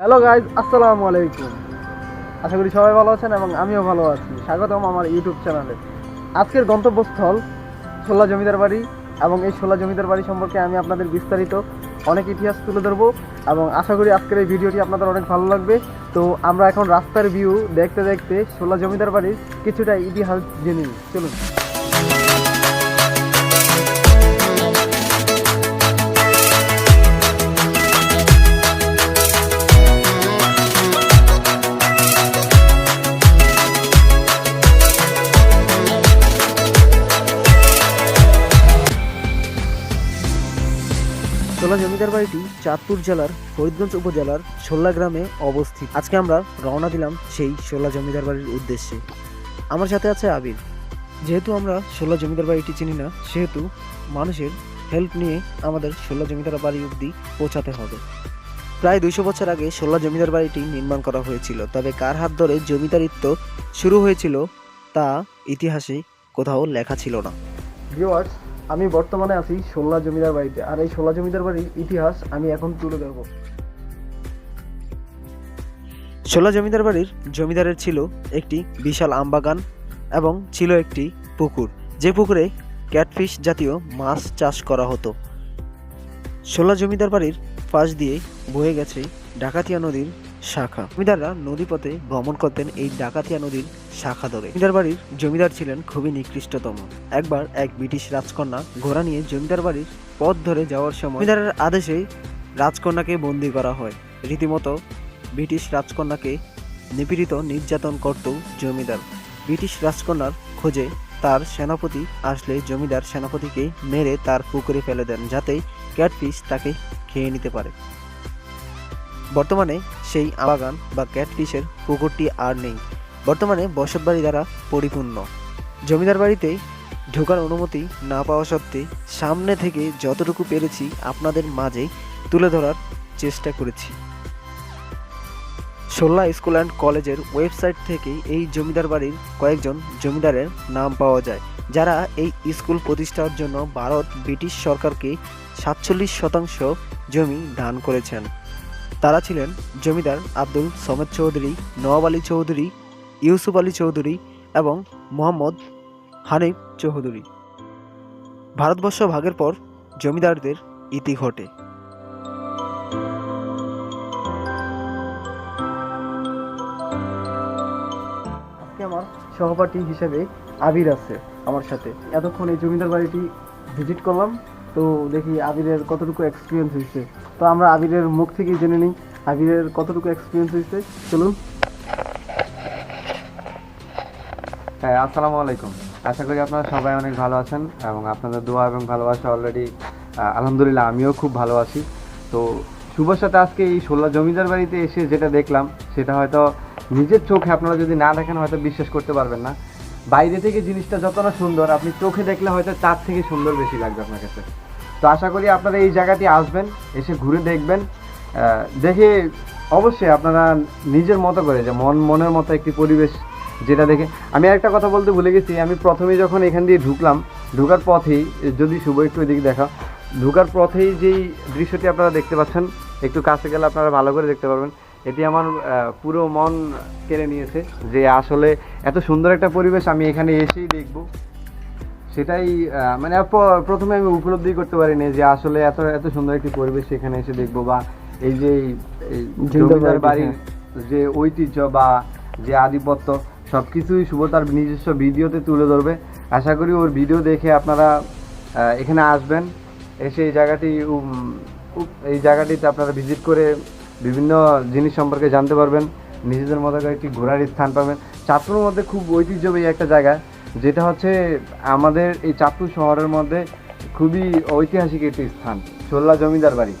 Hello guys আসসালামু আলাইকুম আশা করি সবাই ভালো আছেন এবং আমিও ভালো আছি। স্বাগতম আমার ইউটিউব চ্যানেলে আজকের গন্তব্যস্থল শোলা জমিদার বাড়ি এবং এই শোলা জমিদার বাড়ি সম্পর্কে আমি আপনাদের বিস্তারিত অনেক ইতিহাস তুলে ধরবো এবং আশা করি আজকের এই ভিডিওটি আপনাদের অনেক ভালো লাগবে। তো আমরা এখন রাস্তার ভিউ দেখতে দেখতে শোলা জমিদার বাড়ির কিছুটা ইতিহাস জেনে চলুন। শোলা জমিদার বাড়িটি চাঁদপুর জেলার ফরিদগঞ্জ উপজেলার শোলা গ্রামে অবস্থিত। আজকে আমরা রওনা দিলাম সেই শোলা জমিদার বাড়ির উদ্দেশ্যে। আমার সাথে আছে আবির। যেহেতু আমরা শোলা জমিদার বাড়িটি চিনি না, সেহেতু মানুষের হেল্প নিয়ে আমাদের শোলা জমিদার বাড়ি অবধি পৌঁছাতে হবে। প্রায় দুইশো বছর আগে শোলা জমিদার বাড়িটি নির্মাণ করা হয়েছিল, তবে কার হাত ধরে জমিদারিত্ব শুরু হয়েছিল তা ইতিহাসে কোথাও লেখা ছিল না। আমি বর্তমানে আছি শোলা জমিদার বাড়িতে। আর এই শোলা জমিদার বাড়ির ইতিহাস আমি এখন তুলে ধরবো। শোলা জমিদার বাড়ির জমিদারের ছিল একটি বিশাল আমবাগান এবং ছিল একটি পুকুর। যে পুকুরে ক্যাটফিশ জাতীয় মাছ চাষ করা হতো। শোলা জমিদার বাড়ির পাশ দিয়ে বয়ে গেছে ডাকাতিয়া নদীর শাখা। জমিদাররা নদীপথে ভ্রমণ করতেন এই ডাকাতিয়া নদীর শাখা ধরে। জমিদার বাড়ির জমিদার ছিলেন খুবই নিকৃষ্টতম। একবার এক ব্রিটিশ রাজকন্যা ঘোড়া নিয়ে জমিদার বাড়ির পথ ধরে যাওয়ার সময় জমিদারের আদেশে রাজকন্যাকে বন্দি করা হয়। রীতিমতো ব্রিটিশ রাজকন্যাকে নিপীড়িত, নির্যাতন করত জমিদার। ব্রিটিশ রাজকন্যার খোঁজে তার সেনাপতি আসলে জমিদার সেনাপতিকে মেরে তার পুকুরে ফেলে দেন, যাতে ক্যাটফিশ তাকে খেয়ে নিতে পারে। বর্তমানে সেই বাগান বা ক্যাটফিশের পুকুরটি আর নেই। বর্তমানে বসতবাড়ি দ্বারা পরিপূর্ণ। জমিদার বাড়িতে ঢোকার অনুমতি না পাওয়া সত্ত্বে সামনে থেকে যতটুকু পেরেছি আপনাদের মাঝে তুলে ধরার চেষ্টা করেছি। সোল্লা স্কুল অ্যান্ড কলেজের ওয়েবসাইট থেকে এই জমিদার বাড়ির কয়েকজন জমিদারের নাম পাওয়া যায়, যারা এই স্কুল প্রতিষ্ঠার জন্য ভারত ব্রিটিশ সরকারকে সাতচল্লিশ শতাংশ জমি দান করেছেন। তারা ছিলেন জমিদার আব্দুল সমেদ চৌধুরী, নওয়াব আলী চৌধুরী, ইউসুফ আলী চৌধুরী এবং মোহাম্মদ হানিফ চৌধুরী। ভারতবর্ষ ভাগের পর জমিদারদের ইতি ঘটে। আমার সহপাঠী হিসেবে আবির আছে আমার সাথে। এতক্ষণ এই জমিদার বাড়িটি ভিজিট করলাম। তো দেখি আবিরের কতটুকু এক্সপিরিয়েন্স হয়েছে। তো আমরা আবিরের মুখ থেকেই জেনে নিই, আবিরের কতটুকু এক্সপিরিয়েন্স হয়েছে। চলুন। হ্যাঁ আসসালামু আলাইকুম। আশা করি আপনারা সবাই অনেক ভালো আছেন এবং আপনাদের দোয়া এবং ভালোবাসা অলরেডি আলহামদুলিল্লাহ আমিও খুব ভালো আছি। তো শুভর সাথে আজকে এই ষোলো জমিদার বাড়িতে এসে যেটা দেখলাম, সেটা হয়তো নিজের চোখে আপনারা যদি না দেখেন, হয়তো বিশ্বাস করতে পারবেন না। বাইরে থেকে জিনিসটা যতটা সুন্দর, আপনি চোখে দেখলে হয়তো তার থেকে সুন্দর বেশি লাগবে আপনার কাছে। তো আশা করি আপনারা এই জায়গাটি আসবেন, এসে ঘুরে দেখবেন। দেখে অবশ্যই আপনারা নিজের মতো করে, যে মন, মনের মতো একটি পরিবেশ যেটা দেখে। আমি একটা কথা বলতে ভুলে গেছি, আমি প্রথমে যখন এখান দিয়ে ঢুকলাম, ঢুকার পথেই, যদি শুভ একটু এদিকে দেখা, ঢুকার পথেই যেই দৃশ্যটি আপনারা দেখতে পাচ্ছেন, একটু কাছে গেলে আপনারা ভালো করে দেখতে পারবেন, এটি আমার পুরো মন কেড়ে নিয়েছে যে আসলে এত সুন্দর একটা পরিবেশ আমি এখানে এসেই দেখব। সেটাই মানে প্রথমে আমি উপলব্ধি করতে পারিনি যে আসলে এত এত সুন্দর একটি পরিবেশ এখানে এসে দেখব বা এই যে জমিদার বাড়ির যে ঐতিহ্য বা যে আধিপত্য সব কিছুই শুভ তার নিজস্ব ভিডিওতে তুলে ধরবে। আশা করি ওর ভিডিও দেখে আপনারা এখানে আসবেন। এসে এই জায়গাটি এই জায়গাটিতে আপনারা ভিজিট করে বিভিন্ন জিনিস সম্পর্কে জানতে পারবেন। নিজেদের মতো করে একটি ঘোরার স্থান পাবেন। চাঁদপুরের মধ্যে খুব ঐতিহ্যবাহী একটা জায়গা। যেটা হচ্ছে আমাদের এই চাঁদপুর শহরের মধ্যে খুবই ঐতিহাসিক একটি স্থান চোল্লা জমিদার বাড়ি।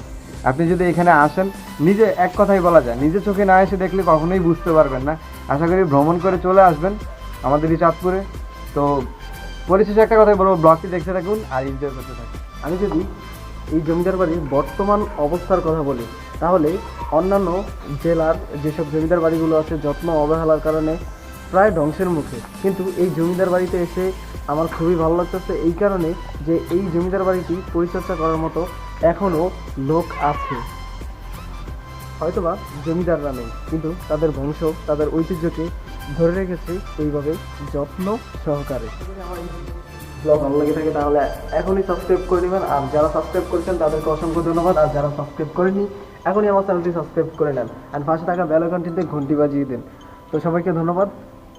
আপনি যদি এখানে আসেন, নিজে এক কথাই বলা যায়, নিজে চোখে না এসে দেখলে কখনোই বুঝতে পারবেন না। আশা করি ভ্রমণ করে চলে আসবেন আমাদের এই চাঁদপুরে। তো পরিশেষে একটা কথাই বলব, ব্লগটি দেখতে থাকুন আর এনজয় করতে থাকুন। আমি যদি এই জমিদার বাড়ির বর্তমান অবস্থার কথা বলি, তাহলে অন্যান্য জেলার যেসব জমিদার বাড়িগুলো আছে, যত্ন অবহেলার কারণে প্রায় ধ্বংসের মুখে। কিন্তু এই জমিদার বাড়িতে এসে আমার খুবই ভালো লাগতেছে এই কারণে যে এই জমিদার বাড়িটি পরিচর্যা করার মতো এখনও লোক আছে। হয়তোবা জমিদাররা নেই, কিন্তু তাদের বংশ, তাদের ঐতিহ্যকে ধরে রেখেছে এইভাবে যত্ন সহকারে। ব্লগ ভালো লেগে থাকে তাহলে এখনই সাবস্ক্রাইব করে নেবেন। আর যারা সাবস্ক্রাইব করেছেন, তাদেরকে অসংখ্য ধন্যবাদ। আর যারা সাবস্ক্রাইব করেনি এখনই আমার চ্যানেলটি সাবস্ক্রাইব করে নেন। আর পাশে থাকা বেল আইকনটিতে ঘন্টি বাজিয়ে দিন। তো সবাইকে ধন্যবাদ।